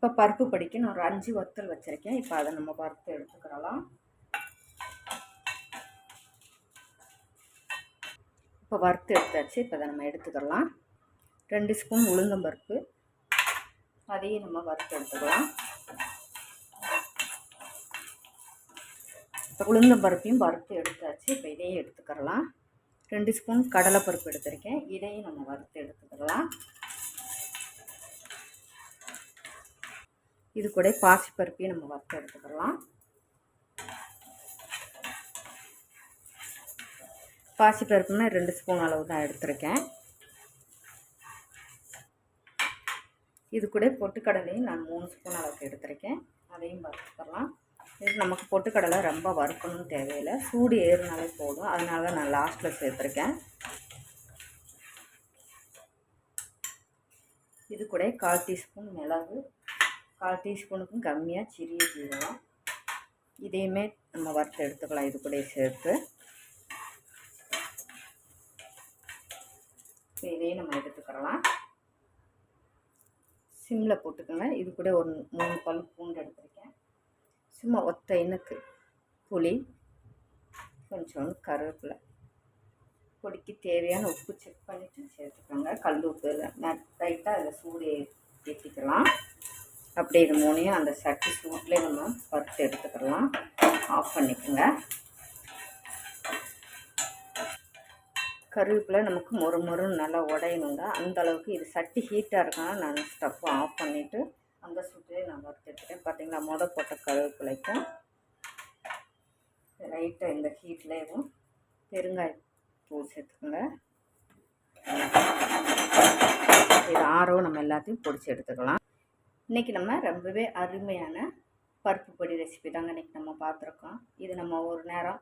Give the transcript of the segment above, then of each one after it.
இப்போ பருப்பு படிக்க நான் ஒரு அஞ்சு வத்தல் வச்சுருக்கேன். இப்போ அதை நம்ம வறுத்து எடுத்துக்கிறலாம். இப்போ வறுத்து எடுத்தாச்சு. இப்போ அதை நம்ம எடுத்துக்கலாம் ரெண்டு ஸ்பூன் உளுந்தம்பருப்பு. அதையும் நம்ம வறுத்து எடுத்துக்கலாம். இப்போ உளுந்தம்பருப்பையும் வறுத்து எடுத்தாச்சு. இப்போ இதையும் எடுத்துக்கிறலாம். ரெண்டு ஸ்பூன் கடலைப்பருப்பு எடுத்திருக்கேன். இதையும் நம்ம வறுத்து எடுத்துக்கலாம். இது கூட பாசிப்பருப்பையும் நம்ம வறுத்து எடுத்துக்கலாம். பாசிப்பருப்புனா ரெண்டு ஸ்பூன் அளவு தான் எடுத்திருக்கேன். இது கூட பொட்டுக்கடலையும் நான் மூணு ஸ்பூன் அளவுக்கு எடுத்திருக்கேன். அதையும் வறுத்துக்கலாம். இது நமக்கு பொட்டுக்கடலை ரொம்ப வறுக்கணும்னு தேவையில்லை. சூடு ஏறுனாலே போதும். அதனால தான் நான் லாஸ்ட்டில் சேர்த்துருக்கேன். இது கூட கால் டீஸ்பூன் மிளகு கால் டீஸ்பூனுக்கும் கம்மியாக சிறிய ஜீரகம் இதையுமே நம்ம வறுத்து எடுத்துக்கலாம். இது கூட சேர்த்து. இதையும் நம்ம எடுத்துக்கிறலாம் சிம்மில் போட்டுக்கோங்க. இது கூட ஒரு மூணு பல் பூண்டு எடுத்துருக்கேன். சும்மா ஒத்த இனுக்கு புளி கொஞ்சோண்டு கருவேப்பிலை. பொடிக்கு தேவையான உப்பு செக் பண்ணிவிட்டு சேர்த்துக்கோங்க. கல் உப்பு லைட்டாக அதில் சூடு ஏற்றிக்கலாம் அப்படி இது மூணையும் அந்த சட்டி சூட்லேயே நம்ம வறுத்து எடுத்துக்கலாம். ஆஃப் பண்ணிக்கோங்க. கருவேப்பிலை நமக்கு மொறு மொறுன்னு நல்லா உடையணுங்க. அந்த அளவுக்கு இது சட்டி ஹீட்டாக இருக்கனால நான் ஸ்டவ்வை ஆஃப் பண்ணிவிட்டு அந்த சூட்டிலே நான் வறுத்து எடுத்துட்டேன் பார்த்தீங்களா மொத போட்ட கருவேப்பிலைக்கும் லைட்டாக இந்த ஹீட்லேயும் பெருங்காய பூ சேர்த்துக்கோங்க. இது ஆரோ நம்ம எல்லாத்தையும் பொடிச்சு எடுத்துக்கலாம். இன்றைக்கி நம்ம ரொம்பவே அருமையான பருப்பு பொடி ரெசிபி தாங்க இன்றைக்கி நம்ம பார்த்துருக்கோம். இது நம்ம ஒரு நேரம்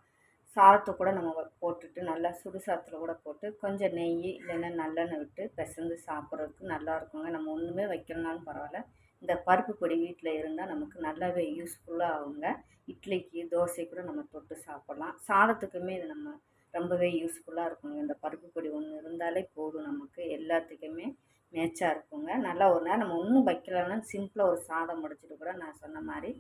சாதத்தை கூட நம்ம போட்டுட்டு நல்லா சுடு சாதத்தில் கூட போட்டு கொஞ்சம் நெய் இல்லைன்னா நல்லெண்ணெய் விட்டு பிசைந்து சாப்பிட்றதுக்கு நல்லா இருக்குங்க. நம்ம ஒன்றுமே வைக்கணும்னாலும் பரவாயில்ல. இந்த பருப்பு பொடி வீட்டில் இருந்தால் நமக்கு நல்லாவே யூஸ்ஃபுல்லாக ஆகுங்க. இட்லிக்கு தோசை கூட நம்ம தொட்டு சாப்பிட்லாம். சாதத்துக்குமே இது நம்ம ரொம்பவே யூஸ்ஃபுல்லாக இருக்குங்க. இந்த பருப்பு பொடி ஒன்று இருந்தாலே போதும் நமக்கு. எல்லாத்துக்குமே மேட்சாக வச்சுக்கோங்க. நல்லா ஒரு நேரம் நம்ம ஒன்றும் வைக்கலன்னா சிம்பிளாக ஒரு சாதம் முடிச்சுட்டு கூட நான் சொன்ன மாதிரி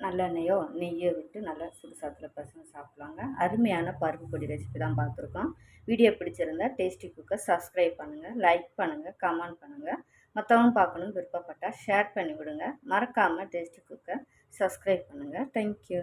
நல்லெண்ணெயோ நெய்யோ விட்டு நல்லா சுடு சாதத்தில் பசங்க சாப்பிட்லாங்க. அருமையான பருப்பு பொடி ரெசிபி தான் பார்த்துருக்கோம். வீடியோ பிடிச்சிருந்தா டேஸ்டி குக்கர் சப்ஸ்கிரைப் பண்ணுங்கள் லைக் பண்ணுங்கள் கமெண்ட் பண்ணுங்கள் மற்றவங்க பார்க்கணுன்னு விருப்பப்பட்டால் ஷேர் பண்ணி விடுங்க. மறக்காமல் டேஸ்டி குக்கர் சப்ஸ்கிரைப் பண்ணுங்கள் தேங்க்யூ